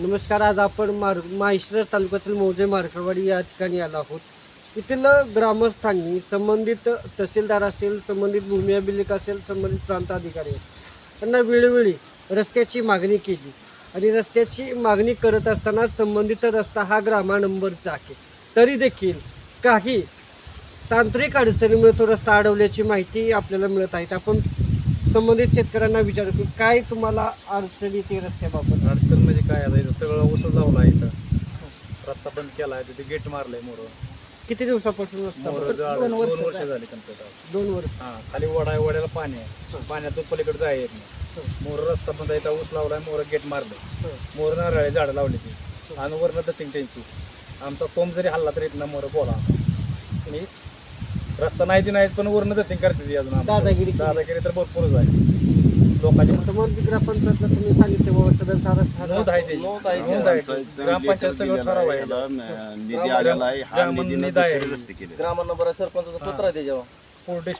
नमस्कार आज आपण मार माहेश्वर तालुक्यातील मौजे मार्करवाडी या ठिकाणी आलो आहोत. येथील ग्रामस्थांनी संबंधित तहसीलदार असतील संबंधित भूमी अभिलेख असेल संबंधित प्रांत अधिकारी असतील त्यांना वेळोवेळी रस्त्याची मागणी केली आणि रस्त्याची मागणी करत असताना संबंधित रस्ता हा ग्रामा नंबरचा आहे. तरी देखील काही तांत्रिक अडचणीमुळे तो रस्ता अडवल्याची माहिती आपल्याला मिळत आहे. आपण संबंधित शेतकऱ्यांना विचारतो की काय तुम्हाला अडचणी ते रस्त्याबाबत? अडचण म्हणजे काय आता इथं सगळं ऊस लावला आहे इथं. रस्ता बंद केला आहे तिथे गेट मारलंय मोर. किती दिवसापासून रस्ता बंद? दोन वर्ष झाली. कंप्लीट दोन वर्ष. हा खाली वडा आहे वड्याला पाणी आहे. पाण्यातून पलीकडे जाय येत नाही. मोर रस्ता बंद आहे ऊस लावलाय मोर गेट मारलंय. मोर नारळे झाडं लावली ती. आणि वरनं दत्तिंग त्यांची. आमचा कोंब जरी हल्ला तरी इथनं मोर बोला. आणि रस्ता नाही ती नाहीत पण वरनं दत्तिंग करते ती अजून. दादागिरी. दादागिरी तर भरपूरच आहे. लोकांची समोर ग्रामपंचायतला तुम्ही सांगितले बाबा सदरचा रस्ता नोंद आहे त्याची. नोंद आहे. नोंद आहे. ग्रामपंचायत सगळं ठराव आहे. निधी आलेला आहे. हा ग्राम- निधीनं निधी आहे. दुसरे रस्ते केले. ग्राम नंबर सरपंचाचं पत्र आहे त्याच्यावर. पोलीस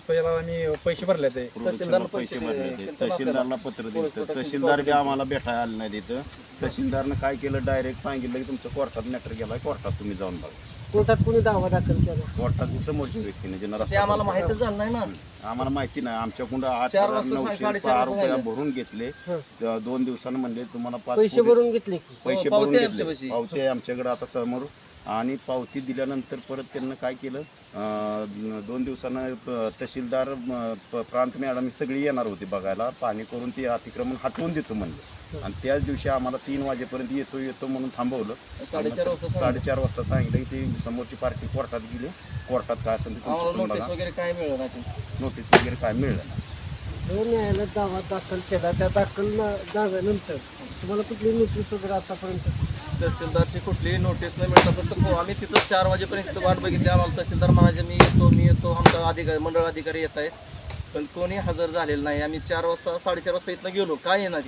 प- आम्ही पैसे भरले ते. तहसीलदारनं पैसे भरले. तहसीलदारला पत्र दिलं. तहसीलदार बी आम्हाला भेटायला आले नाही तिथं तहसीलदारनं काय केलं? डायरेक्ट सांगितलं की तुमचं कोर्टात मॅटर गेला कोर्टात तुम्ही जाऊन बघा. कोर्टात कोणी दावा दाखल केला कोर्टात समोरच्या व्यक्तीने ज्यांना ते रस्ता आम्हाला माहितच झालं नाही ना. आम्हाला माहिती नाही आमच्याकडून आठ चार वाजता नऊशे साडेचार सहा वाजता रुपये झाले. भरून घेतले हं. त्या दोन दिवसानं म्हणले तुम्हाला पाच पैसे पोलीस- भरून घेतले की पैसे हो, भरून पावती आहे घेतले आमच्यापाशी. पावती आमच्याकडे आता समोर आणि पावती दिल्यानंतर परत त्यांना काय केलं? दोन दिवसानं तहसीलदार प्रांत मॅडम सगळी येणार होती बघायला. पाणी करून ते अतिक्रमण हटवून देतो म्हणलं. आणि त्याच दिवशी आम्हाला तीन वाजेपर्यंत येतो येतो म्हणून थांबवलं. साडेचार वाजता सांगितलं. साडेचार वाजता सांगितलं की ती समोरची पार्टी कोर्टात गेली. कोर्टात काय असेल नोटीस वगैरे काय मिळलं. नोटीस वगैरे काय मिळलं न्यायालयात दावा दाखल केला. त्या दाखल न- दाव्यानंतर तुम्हाला कुठली नोटीस वगैरे आतापर्यंत? तहसीलदारची कुठलीही नोटीस नाही मिळतात फक्त आम्ही तिथं चार वाजेपर्यंत तिथं वाट बघितली. आम्हाला तहसीलदार म्हणायचे मी येतो मी येतो. आमचा अधिकारी मंडळ अधिकारी येत आहेत. पण कोणी हजर झालेलं नाही. आम्ही चार वाजता साडेचार वाजता इथनं गेलो. काय येणार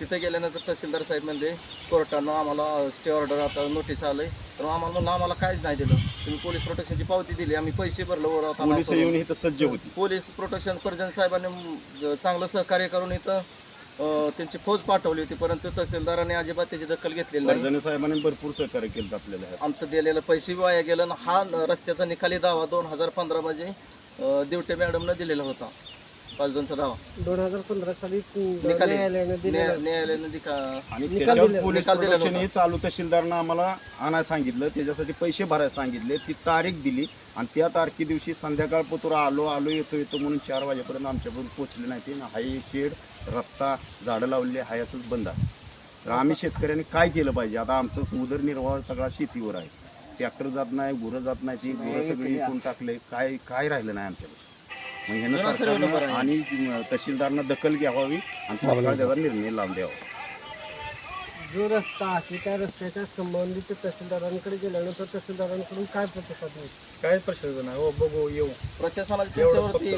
तिथं गेल्यानंतर तहसीलदार साहेब म्हणजे कोर्टानं आम्हाला स्टे ऑर्डर आता नोटीस आलंय. तर आम्हाला म्हणलं आम्हाला काहीच नाही दिलं. तुम्ही पोलीस प्रोटेक्शनची पावती दिली. आम्ही पैसे भरलं वर सज्ज होती. पोलीस प्रोटेक्शन पर्जन साहेबांनी चांगलं सहकार्य करून इथं त्यांची फौज पाठवली होती परंतु तहसीलदारांनी अजिबात त्याची दखल घेतलेली नाही साहेबांनी भरपूर सहकार्य केलं आपल्याला ह्यात. आमचं दिलेलं पैसे वाया गेलं आणि हा रस्त्याचा निकाली दावा दोन हजार पंधरा मध्ये अं, दिवटे मॅडमनं दिलेला होता पाच दोनचा दावा दोन हजार पंधरा साली निकाली न्यायालयाने दिलेला. न्याय- न्यायालयानं दिका आणि निकाल त्याच्यावर दिला- पोलीस निकाल. हे चालू तहसीलदारनं आम्हाला आणायला सांगितलं. त्याच्यासाठी पैसे भरायला सांगितले. ती तारीख दिली. आणि त्या तारखे दिवशी संध्याकाळ पोतुरा आलो आलो येतो येतो म्हणून चार वाजेपर्यंत आमच्यापर्यंत पोचले नाही ते. हाय शेड रस्ता झाडं लावलेले हाय असंच बंद आहे. तर आम्ही शेतकऱ्यांनी काय केलं पाहिजे? आता आमचं उदरनिर्वाह सगळा शेतीवर आहे. ट्रॅक्टर जात नाही गुरं जात नाही ती गुरं सगळी इकून टाकले काय काय राहिलं नाही आमच्याकडे? मग ह्यानं सरकारनं आहे. आणि तहसीलदारनं दखल घ्यावी आणि तात्काळ त्याचा निर्णय लावून द्यावा जो रस्ता आहे त्या रस्त्याच्या संबंधित तहसीलदारांकडे गेल्यानंतर तहसीलदारांकडून काय प्रतिसाद मिळतो काय प्रश्न नाही हो बघू येऊ. प्रशासनाला त्यांच्यावरती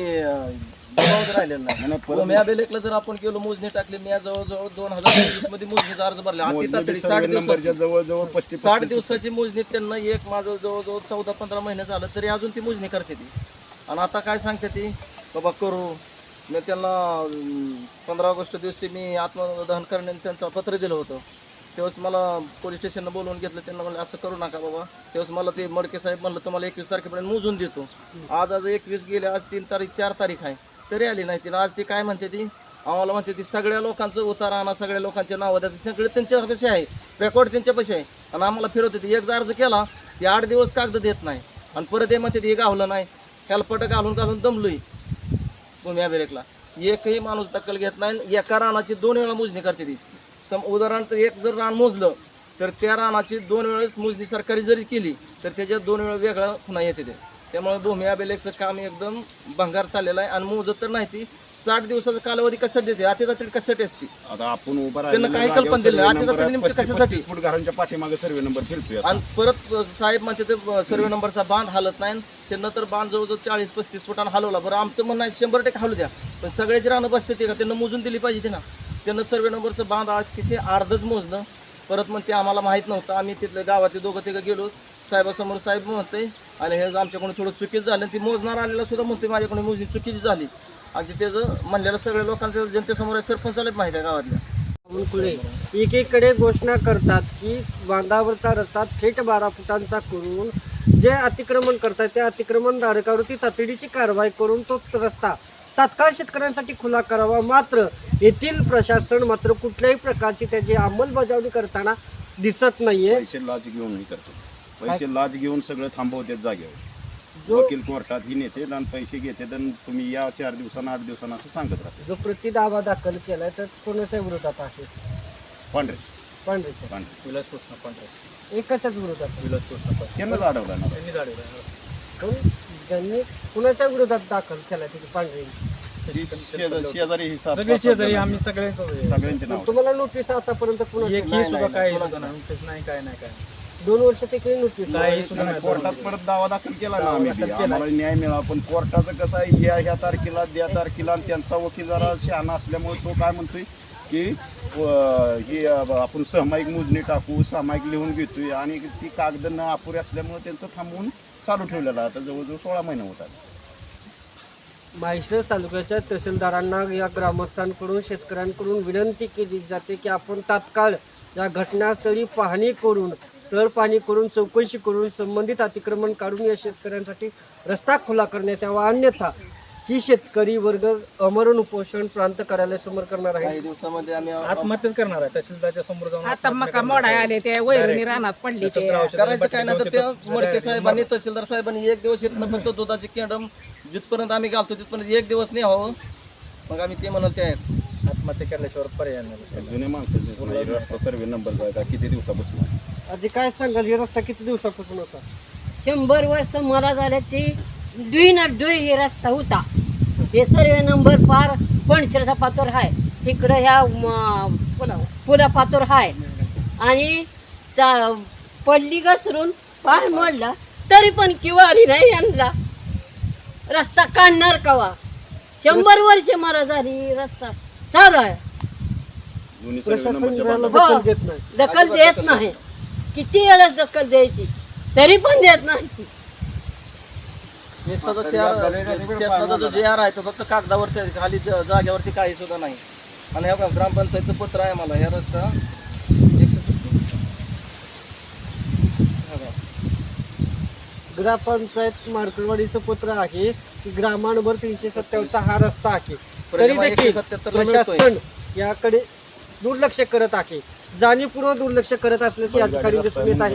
राहिलेला नाही. परत बेलेकला जर आपण केलं मोजणी टाकली म्या जवळजवळ दोन हजार पंचवीसमध्ये मोजणीचा अर्ज भरला. मोजणी साठ नंबरच्या दिवसाची जवळ जवळ पस्तीस साठ दिवसाची मोजणी त्यांना एक माझं जवळजवळ चौदा पंधरा महिने झालं तरी अजून ती मोजणी करते ती. आणि आता काय सांगते ती? बाबा करू? मी त्यांना पंधरा ऑगस्ट दिवशी मी आत्मदहन करण्याने त्यांचं पत्र दिलं होतं. तेव्हाच मला पोलीस स्टेशनला बोलवून घेतलं. त्यांना म्हणलं असं करू नका बाबा. तेव्हाच मला ते मडके साहेब म्हणलं तुम्हाला एकवीस तारखेपर्यंत मोजून देतो. आज आज एकवीस गेले आज तीन तारीख चार तारीख आहे. तरी आली नाही तिला आज ती काय म्हणते ती? आम्हाला म्हणते ती सगळ्या लोकांचं उतारा आणा सगळ्या लोकांचे नावं द्या. सगळे त्यांच्यापाशी आहे. रेकॉर्ड त्यांच्यापाशी आहे. आणि आम्हाला फिरवते ती. एक अर्ज केला ती आठ दिवस कागद देत नाही. आणि परत हे म्हणते ती हे गावलं नाही. हेल्पट घालून घालून दमलोय. भूमी ब्रेकला एकही माणूस दखल घेत नाही आणि एका रानाची दोन वेळा मोजणी करते ती. सम तर एक जर रान मोजलं तर त्या रानाची दोन वेळेस मोजणी सरकारी जरी केली तर त्याच्यात दोन वेळा वेगळा खुणा येते ते. त्यामुळे भूमी अभिलेखचं काम एकदम भंगार चाललेलं आहे. आणि मोजत तर नाही ती. साठ दिवसाचा कालावधी कशासाठी देते अति तातडी कशासाठी असते? आता आपण उभा त्यांना काही कल्पना दिली? नाही. आता तर नेमकं कशासाठी? फूट घरांच्या पाठीमागे सर्वे नंबर फिरतोय आणि परत साहेब म्हणते ते सर्वे नंबरचा बांध हालत नाही. त्यांना तर बांध जवळजवळ चाळीस पस्तीस फुटानं हलवला. बरं आमचं म्हणणं आहे शंभर टक्के हलू द्या. पण सगळ्याची रानं बसते ते का? त्यांना मोजून दिली पाहिजे ते ना. त्यांना सर्वे नंबरचं बांध आज किती अर्धच मोजलं. परत मग ते आम्हाला माहीत नव्हतं. आम्ही तिथल्या गावात दोघं तिघं गेलो. साहेबासमोर साहेब म्हणते आणि हे आमच्याकडून थोडं चुकीचं झालं ती मोजणार आलेला सुद्धा म्हणते माझ्याकडून मोजणी चुकीची झाली. आणि त्याचं म्हणलेलं सगळ्या लोकांचं जनतेसमोर आहे, सरपंचालाच माहीत आहे गावातल्या? एकीकडे घोषणा करतात की बांधावरचा रस्ता थेट बारा फुटांचा करून जे अतिक्रमण करतात त्या अतिक्रमणधारकावरती तातडीची कारवाई करून तो रस्ता तात्काळ शेतकऱ्यांसाठी खुला करावा. मात्र येथील प्रशासन मात्र कुठल्याही प्रकारची त्याची अंमलबजावणी करताना दिसत नाहीये. लाच घेऊन हे करतो. पैसे लाच घेऊन सगळं थांबवतात जागेवर. वकील कोर्टात ही नेते आणि पैसे घेते आणि तुम्ही या चार दिवसांना आठ दिवसांना असं सांगत राहते जो प्रतिदावा दाखल केलाय तर कोणाच्या विरोधात आहे? पांढरे. पांढरेच्या. पांढरे. विलास कृष्ण पांढरे. एकाच्याच विरोधात. विलास कृष्ण पांढरे. त्यांनाच अडवलं ना त्यांनी पण ज्यांनी कुणाच्या विरोधात दाखल केला तिथे पांढरे. शेजा- शेजारी सगळे शेजारी आम्ही सगळ्यांच सगळ्यांचे नाव. तुम्हाला नोटीस आतापर्यंत कुणाची ही काय नाही काय नाही काय दोन वर्षात एकही नोटीस काही सुद्धा नाही, कोर्टात परत दावा दाखल केला ना आम्ही बी. आम्हाला न्याय मिळाला पण कोर्टाचं कसं आहे ह्या ह्या तारखेला त्या तारखेला आणि त्यांचा वकील जरा शहाणा असल्यामुळे तो काय म्हणतोय की अं, ही अं, आपण सामायिक मोजणी टाकू सामायिक लिहून घेतोय आणि ती कागद न अपुरी असल्यामुळे त्यांचं थांबवून चालू ठेवलेलं. आता जवळजवळ सोळा महिने होतात माहेश्वर तालुक्याच्या तहसीलदारांना या ग्रामस्थांकडून शेतकऱ्यांकडून विनंती केली जाते की आपण तात्काळ या घटनास्थळी पाहणी करून तळ पाणी करून चौकशी करून संबंधित अतिक्रमण काढून या शेतकऱ्यांसाठी रस्ता खुला करण्यात यावा अन्यथा ही शेतकरी वर्ग अमरण उपोषण प्रांत कार्यालयासमोर करणार आहे काही दिवसामध्ये आम्ही आत्महत्याच करणार आहे तहसीलदारच्या समोर जाऊन आता आत्महत्या मका करणार मोडा आहे. आले ते वैरणी. रानात पडली ते करायचं काय नाही तर लावून त्या तिथं मडके साहेबांनी. तहसीलदार साहेबांनी एक दिवस इथनं फक्त दुधाची कॅडम जिथपर्यंत आम्ही घालतो तिथपर्यंत एक दिवस नाही हवं मग आम्ही ते म्हणाल ते आहेत आत्महत्या केल्याशिवाय पर्याय नाही. जुने माणसं रस्ता सर्वे नंबर का? किती दिवसापासून आहे? आजी काय सांगाल? हे रस्ता किती दिवसापासून होता? शंभर वर्ष मला झाले ती दुई ना दुई हे रस्ता होता. हे सर्वे नंबर पार पणशिरचा पातोर हाय. तिकडं ह्या म, पुला पातोर हाय. आणि चा- पडली घसरून पाय मोडला तरी पण किंवा आली नाही यांना रस्ता काढणार कवा? शंभर वर्ष मला झाली रस्ता. चालू आहे जुनी सर्वे प्रशासन नंबरच्या याला बाजूला. दखल देत नाही. दखल अजिबात देत नाही. किती वेळेस दखल द्यायची? तरी पण देत नाही जो शहर- शासनाचा जो जे आर आहे तो फक्त कागदावरती आहे. खाली ज- जागेवरती काही सुद्धा नाही. आणि ह्या ग्रामपंचायतचं पत्र आहे मला ह्या रस्ता एकशे सत्तर हे बघा. ग्रामपंचायत मार्कडवाडीचं पत्र आहे की ग्रामांवर तीनशे सत्तावन्नचा हा रस्ता आहे. तरी देखील 177 ला मिळतोय. प्रशासन याकडे दुर्लक्ष करत आहे. जाणीवपूर्वक दुर्लक्ष करत असल्याचे ठिकाणी दिसून येत आहे.